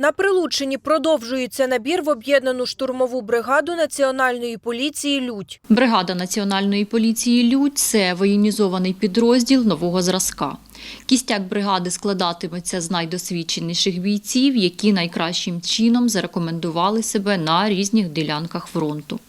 На Прилуччині продовжується набір в об'єднану штурмову бригаду Національної поліції «Людь». Бригада Національної поліції «Людь» – це воєнізований підрозділ нового зразка. Кістяк бригади складатиметься з найдосвідченіших бійців, які найкращим чином зарекомендували себе на різних ділянках фронту.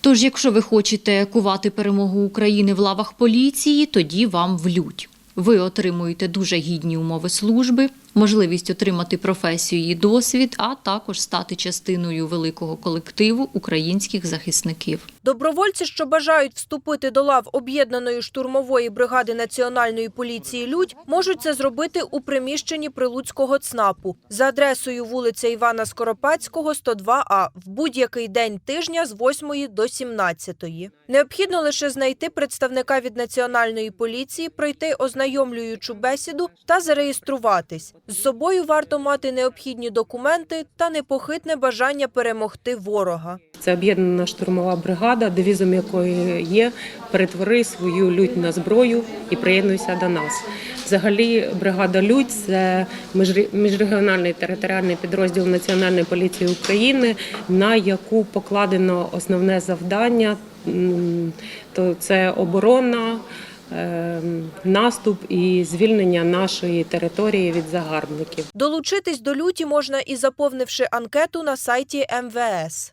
Тож, якщо ви хочете кувати перемогу України в лавах поліції, тоді вам в лють. Ви отримуєте дуже гідні умови служби, можливість отримати професію і досвід, а також стати частиною великого колективу українських захисників. Добровольці, що бажають вступити до лав об'єднаної штурмової бригади Національної поліції «Людь», можуть це зробити у приміщенні Прилуцького ЦНАПу за адресою вулиця Івана Скоропадського, 102А, в будь-який день тижня з 8 до 17. Необхідно лише знайти представника від Національної поліції, пройти ознайомлюючу бесіду та зареєструватись. З собою варто мати необхідні документи та непохитне бажання перемогти ворога. Це об'єднана штурмова бригада, девізом якої є перетвори свою лють на зброю і приєднуйся до нас. Взагалі, бригада Людь це міжре- міжрегіональний територіальний підрозділ Національної поліції України, на яку покладено основне завдання. То це оборона, наступ і звільнення нашої території від загарбників. Долучитись до люті можна і заповнивши анкету на сайті МВС.